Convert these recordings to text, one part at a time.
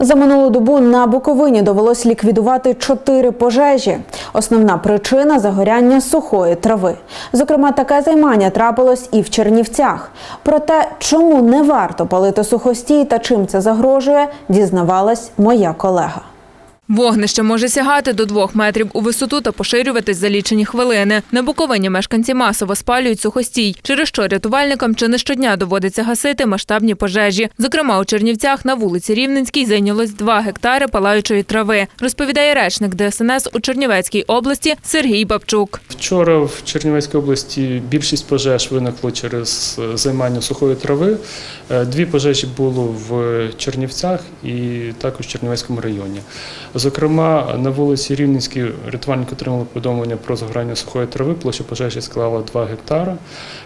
За минулу добу на Буковині довелось ліквідувати чотири пожежі. Основна причина загоряння сухої трави. Зокрема, таке займання трапилось і в Чернівцях. Про те, чому не варто палити сухостій та чим це загрожує, дізнавалась моя колега. Вогнище може сягати до двох метрів у висоту та поширюватись за лічені хвилини. На Буковині мешканці масово спалюють сухостій, через що рятувальникам чи не щодня доводиться гасити масштабні пожежі. Зокрема, у Чернівцях на вулиці Рівненській зайнялось 2 гектари палаючої трави, розповідає речник ДСНС у Чернівецькій області Сергій Бабчук. Вчора в Чернівецькій області більшість пожеж виникло через е, займання сухої трави. Е, Дві пожежі було в Чернівцях і також в Чернівецькому районі. Зокрема, на вулиці Рівненській рятувальники отримали повідомлення про загорання сухої трави. Площа пожежі склала 2 гектара.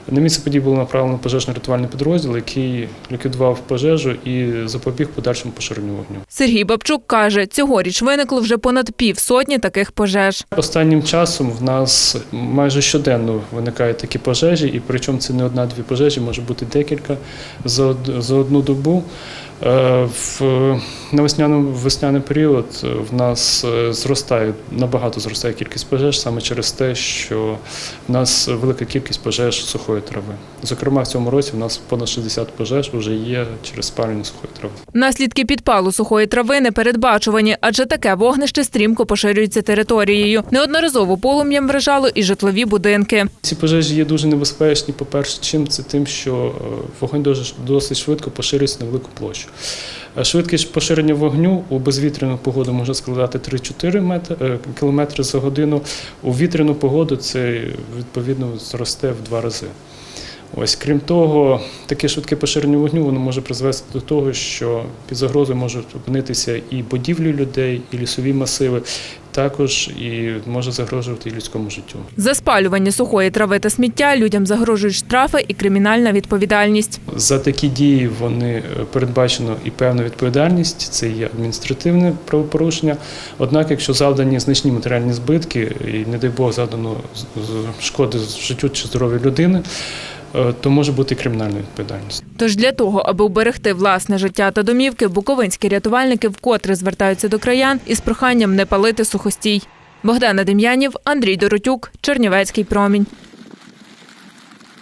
На місце події було направлено пожежно-рятувальний підрозділ, який ліквідував пожежу і запобіг подальшому поширенню вогню. Сергій Бабчук каже, цьогоріч виникло вже понад півсотні таких пожеж. Останнім часом в нас майже щоденно виникають такі пожежі, і причому це не одна-дві пожежі, може бути декілька за одну добу. Е, В на весняний період е, в нас е, зростає набагато зростає кількість пожеж саме через те, що в нас велика кількість пожеж сухої трави. Зокрема, в цьому році в нас понад 60 пожеж вже є через спалення сухої трави. Наслідки підпалу сухої трави не передбачувані, адже таке вогнище стрімко поширюється територією. Неодноразово полум'ям вражало і житлові будинки. Ці пожежі є дуже небезпечні. По-перше, чим це тим, що е, вогонь досить швидко поширюється на велику площу. Е, Швидкість поширення вогню у безвітряну погоду може складати 3-4 метри, е, за годину. У вітряну погоду це відповідно зросте в два рази. Ось крім того, таке швидке поширення вогню воно може призвести до того, що під загрозою можуть опинитися і будівлі людей, і лісові масиви, також і може загрожувати і людському життю. За спалювання сухої трави та сміття людям загрожують штрафи і кримінальна відповідальність. За такі дії вони е, передбачено і певна відповідальність, це є адміністративне правопорушення. Однак, якщо завдані значні матеріальні збитки, і не дай Бог завдано шкоди життю чи здоров'ю людини, то може бути кримінальна відповідальність. Тож для того, аби уберегти власне життя та домівки, буковинські рятувальники вкотре звертаються до краян із проханням не палити сухостій. Богдана Дем'янів, Андрій Доротюк, Чернівецький промінь.